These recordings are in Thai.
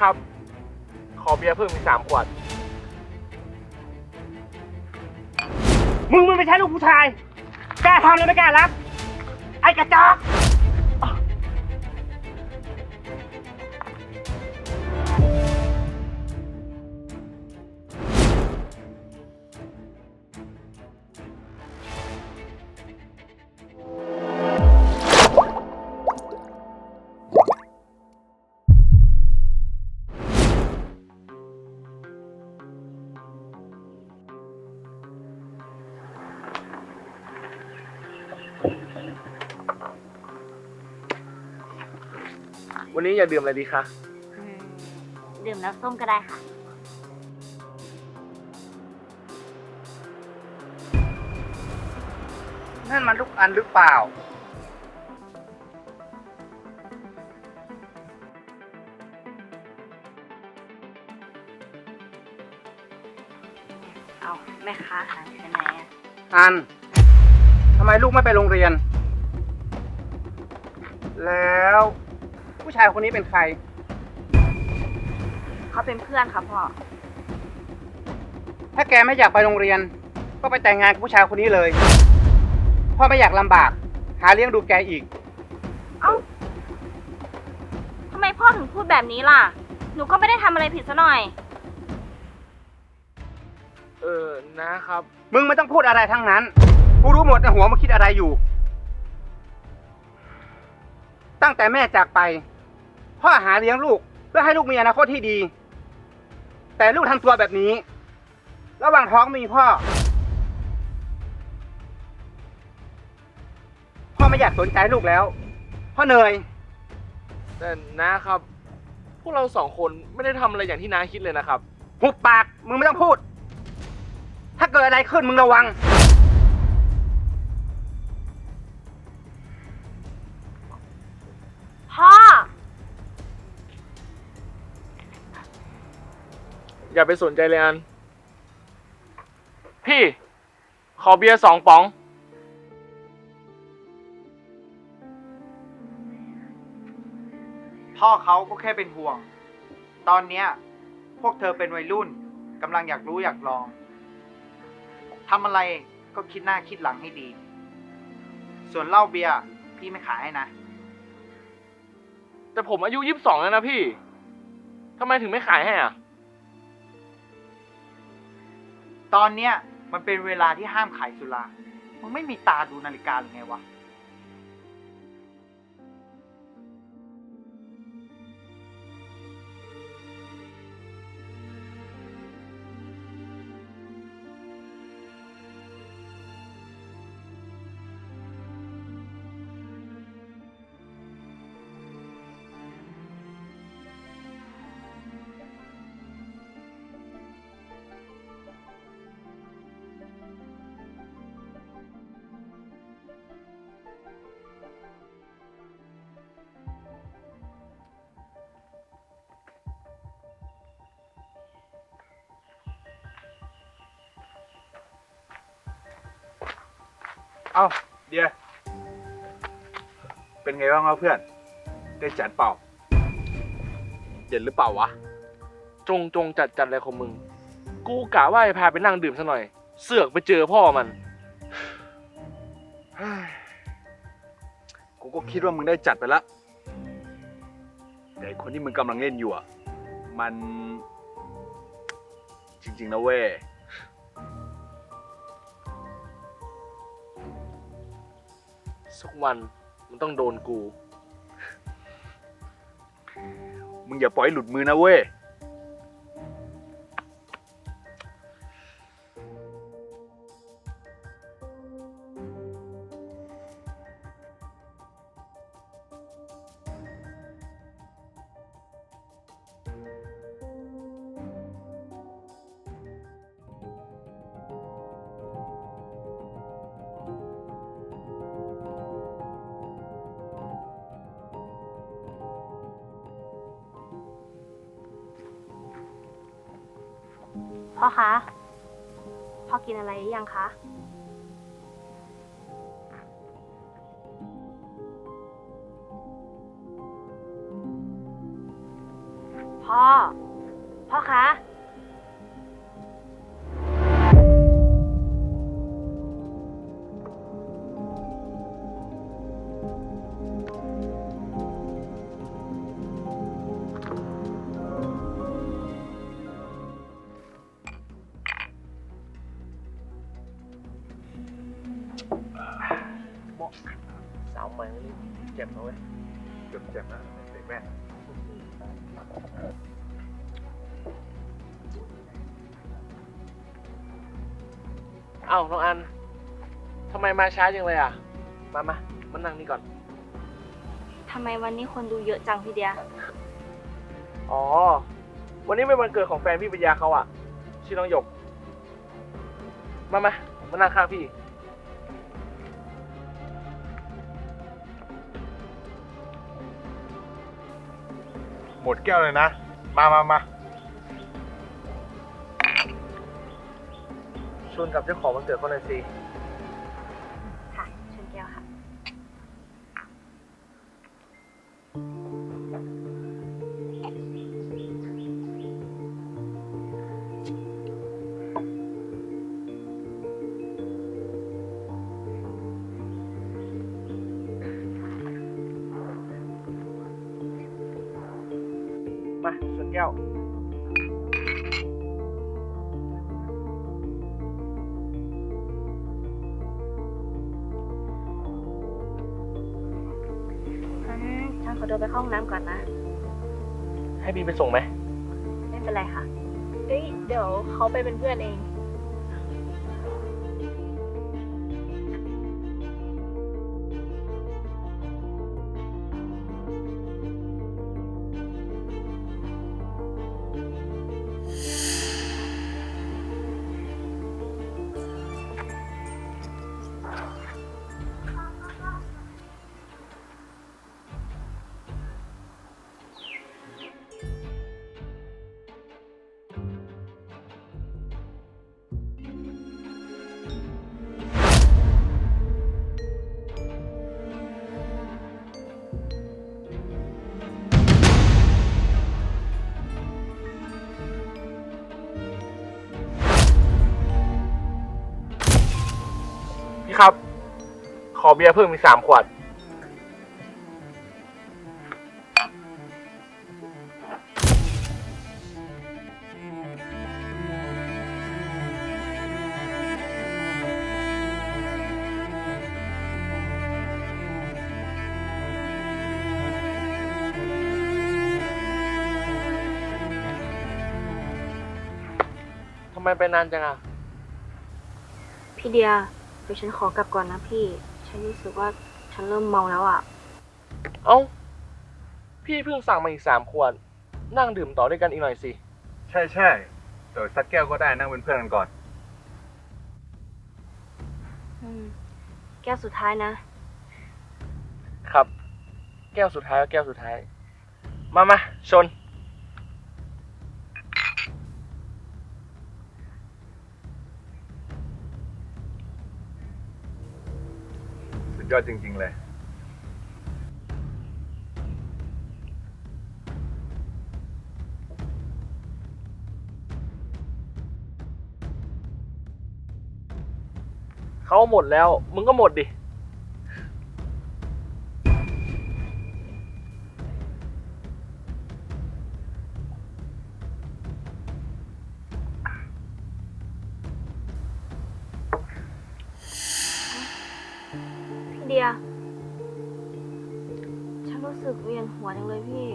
ครับ ขอเบียร์เพิ่มอีกสามขวด มึงมันไม่ใช่ลูกผู้ชาย กล้าทำเลยไม่กล้ารับ ไอ้กระจอก วันนี้อยากดื่มอะไรดีคะ อืมดื่มน้ำส้มก็ได้ค่ะ นั่นมันลูกอันหรือเปล่า เอาแม่ค้าหายไปไหนอะอัน ทำไมลูกไม่ไปโรงเรียน แล้ว ผู้ชายคนนี้เป็นใคร เขาเป็นเพื่อนค่ะพ่อ ถ้าแกไม่อยากไปโรงเรียน ก็ไปแต่งงานกับผู้ชายคนนี้เลย พ่อไม่อยากลำบาก หาเลี้ยงดูแกอีก เอ้าทำไมพ่อถึงพูดแบบนี้ล่ะ หนูก็ไม่ได้ทำอะไรผิดซะหน่อย เออนะครับ มึงไม่ต้องพูดอะไรทั้งนั้น กูรู้หมดนะหัวมึงคิดอะไรอยู่ ตั้งแต่แม่จากไป พ่อหาเลี้ยงลูก เพื่อให้ลูกมีอนาคตที่ดี แต่ลูกทำตัวแบบนี้ ระหว่างท้องมีพ่อ พ่อไม่อยากสนใจลูกแล้ว พ่อเหนื่อยแต่นะครับ พวกเราสองคนไม่ได้ทำอะไรอย่างที่น้าคิดเลยนะครับ หุบปากมึงไม่ต้องพูด ถ้าเกิดอะไรขึ้นมึงระวัง อย่าไปสนใจเลยอัน พี่ ขอเบียร์สองป๋อง พ่อเขาก็แค่เป็นห่วง ตอนเนี้ย พวกเธอเป็นวัยรุ่นกำลังอยากรู้อยากลองทำอะไรก็คิดหน้าคิดหลังให้ดี ส่วนเหล้าเบียร์พี่ไม่ขายให้นะ แต่ผมอายุยี่สิบสองแล้วนะพี่ทำไมถึงไม่ขายให้อะ ตอนเนี้ยมันเป็นเวลาที่ห้ามขายสุรา มึงไม่มีตาดูนาฬิกาหรือไงวะ เอ้าเดียเป็นไงบ้างวะเพื่อน ได้จัดเปล่าเย็นหรือเปล่าวะ จงจงจัดจัดอะไรของมึง กูกะว่าจะพาไปนั่งดื่มซะหน่อย เสือกไปเจอพ่อมัน กูก็คิดว่ามึงได้จัดไปละแต่ไอ้คนที่มึงกำลังเล่นอยู่อะ มัน จริงๆนะเว้ย สักวันมันต้องโดนกู มึงอย่าปล่อยให้หลุดมือนะเว้ย พ่อคะ พ่อกินอะไรหรือยังคะ พ่อ พ่อพ่อคะ จ็บนะเว้ยเจ็บเจ็บนะเด็กแม่เอ้าน้องอันทำไมมาช้าจังเลยอะ มามามานั่งนี่ก่อน ทำไมวันนี้คนดูเยอะจังพี่เดีย อ๋อ วันนี้เป็นวันเกิดของแฟนพี่ปัญญาเขาอะ ชื่อน้องหยก มามามานั่งข้างพี่ หมดแก้วเลยนะ มามามาชวนกับเจ้าของวันเกิดเขาหน่อยสิ มาชวนแก้วงั้นฉันขอตัวไปเข้าห้องน้ำก่อนนะ ให้พี่ไปส่งไหม ไม่เป็นไรค่ะเฮ้ย เดี๋ยวเขาไปเป็นเพื่อนเอง เบียร์เพิ่มอีกสามขวด ทำไมไปนานจังอะ พี่เดียเดี๋ยวฉันขอกลับก่อนนะพี่ ฉันรู้สึกว่าฉันเริ่มเมาแล้วอะ เอ้า พี่เพิ่งสั่งมาอีกสามขวด นั่งดื่มต่อด้วยกันอีกหน่อยสิ ใช่ใช่เดี๋ยวสักแก้วก็ได้นั่งเป็นเพื่อนกันก่อน อืม แก้วสุดท้ายนะ ครับ แก้วสุดท้ายก็แก้วสุดท้าย มามาชน ยอดจริง ๆ เลย เขาหมดแล้ว มึงก็หมดดิ หัวจังเลยพี่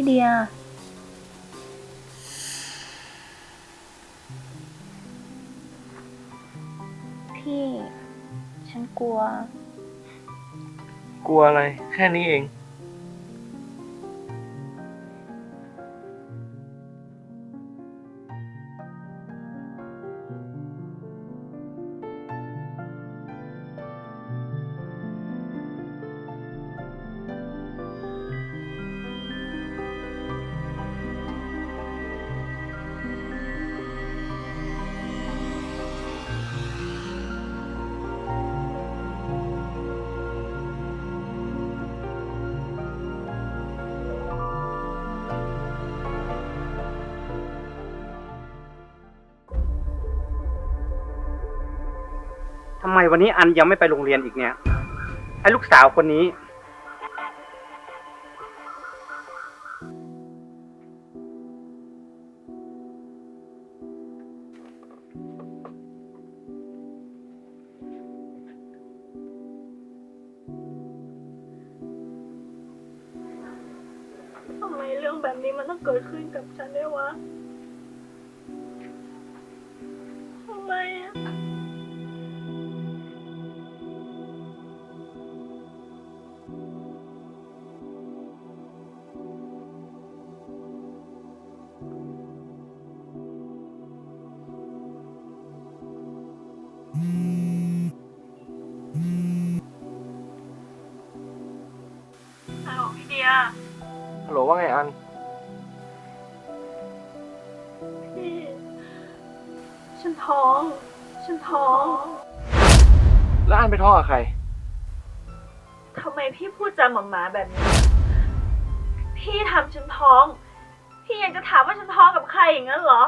พี่เดีย พี่ ฉันกลัว กลัวอะไร แค่นี้เอง มวันนี้อันยังไม่ไปโรงเรียนอีกเนี่ยไอ้ลูกสาวคนนี้ ทำไมเรื่องแบบนี้มันต้องเกิดขึ้นกับฉันด้วยวะ ไปท้องกับใคร ทำไมพี่พูดจาหมาหมาๆแบบนี้ พี่ทำฉันท้อง พี่ยังจะถามว่าฉันท้องกับใครอย่างนั้นเหรอ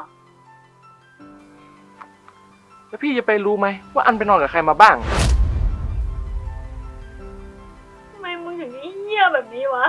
แล้วพี่จะไปรู้ไหมว่าอันไปนอนกับใครมาบ้าง ทำไมมึงถึงเหี้ยแบบนี้วะ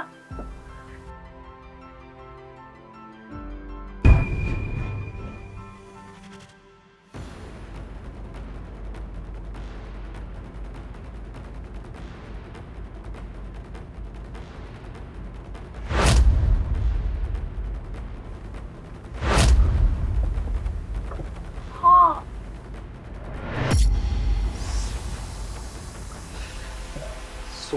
ส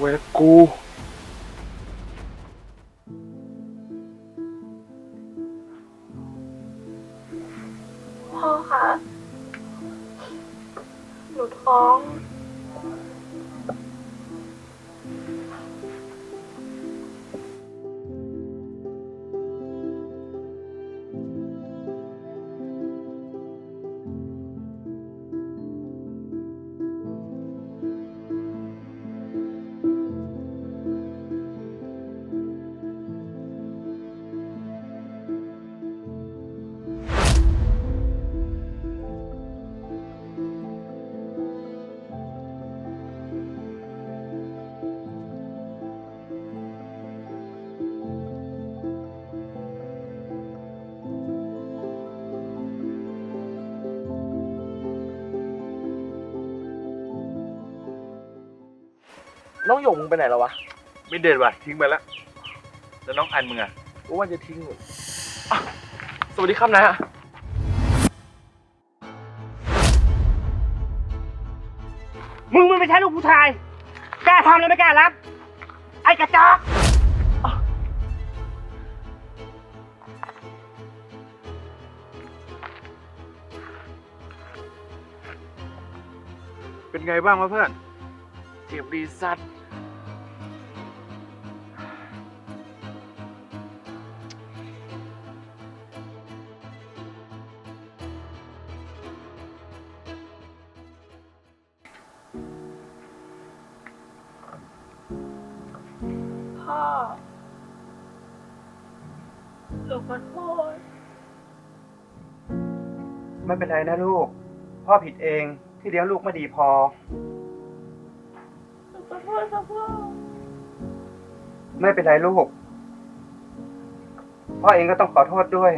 น้องหยกมึงไปไหนแล้ววะไม่เด็ดว่ะทิ้งไปแล้วแล้วน้องอันมึงอะกูว่าจะทิ้งอยู่อะสวัสดีครับนะมึงมันไม่ใช่ลูกผู้ชาย กล้าทำเลยไม่กล้ารับ ไอ้กระจอกเป็นไงบ้างวะเพื่อน เจ็บดีสัตว์พ่อหนูขอโทษไม่เป็นไรนะลูก พ่อผิดเองที่เลี้ยงลูกไม่ดีพอหนูขอโท ษค่ะพ่อ ไม่เป็นไรลูก พ่อเองก็ต้องขอโทษด้วย